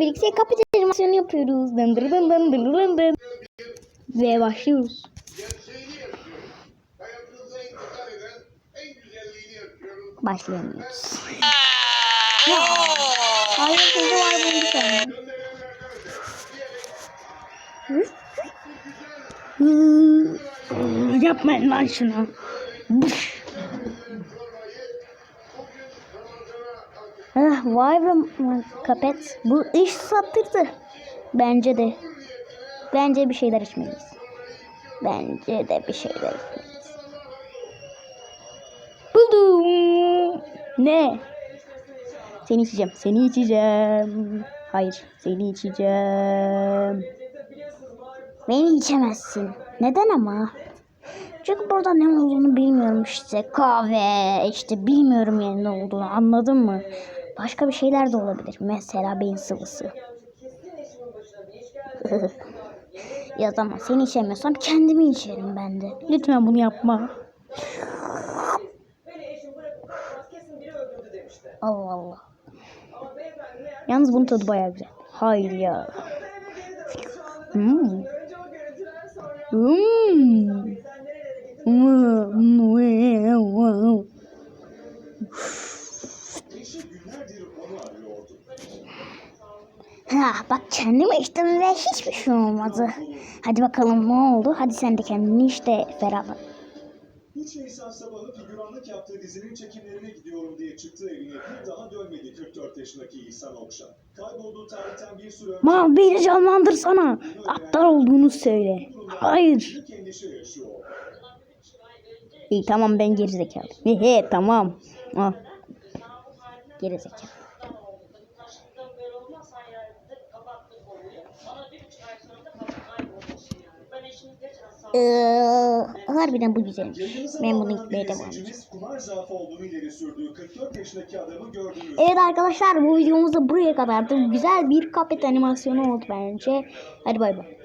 birlikte kapit animasyonu yapıyoruz. Dın dın dın dın dın dın dın. Ve başlıyoruz. Başlayamıyoruz. Ya, Hayır kızı var bunu sen. Yapmayın lan şunu. Ah, vay be kapet. Bu iş sattırdı. Bence de. Bence bir şeyler içmeliyiz. Bence de bir şeyler içmeliyiz. Buldum. Ne? Seni içeceğim. Seni içeceğim. Hayır. Seni içeceğim. Beni içemezsin. Neden ama? Çünkü burada ne olduğunu bilmiyorum işte. Kahve işte bilmiyorum yani ne olduğunu anladın mı? Başka bir şeyler de olabilir. Mesela beyin sıvısı. ya tamam seni içemiyorsam kendimi içerim ben de. Lütfen bunu yapma. Allah Allah. Yalnız bunun tadı bayağı güzel. Hayır ya. Hmm. Hmm. Hmm. Ha, bak kendimi içtim ve hiçbir şey olmadı. Hadi bakalım ne oldu? Hadi sen de kendini işte ferahla. 3 Nisan sabahı figüranlık yaptığı dizinin çekimlerine gidiyorum diye çıktığı evine bir daha dönmedi 44 yaşındaki İhsan Okşan. Kaybolduğu tarihten bir süre önce Ma beni canlandırsana. Aptal olduğunu söyle. Hayır. İyi tamam ben gerizekalı. He he tamam. Ah. Gerizekalı. Ee, harbiden bu. Yayınımıza Ben bunu gitmeye devam edeceğim. izleyicimiz kumar zaafı olduğunu ileri sürdüğü 44 yaşındaki adamı gördünüz. Evet arkadaşlar bu videomuz da buraya kadardı. Güzel bir kapet animasyonu oldu bence. Hadi bay bay.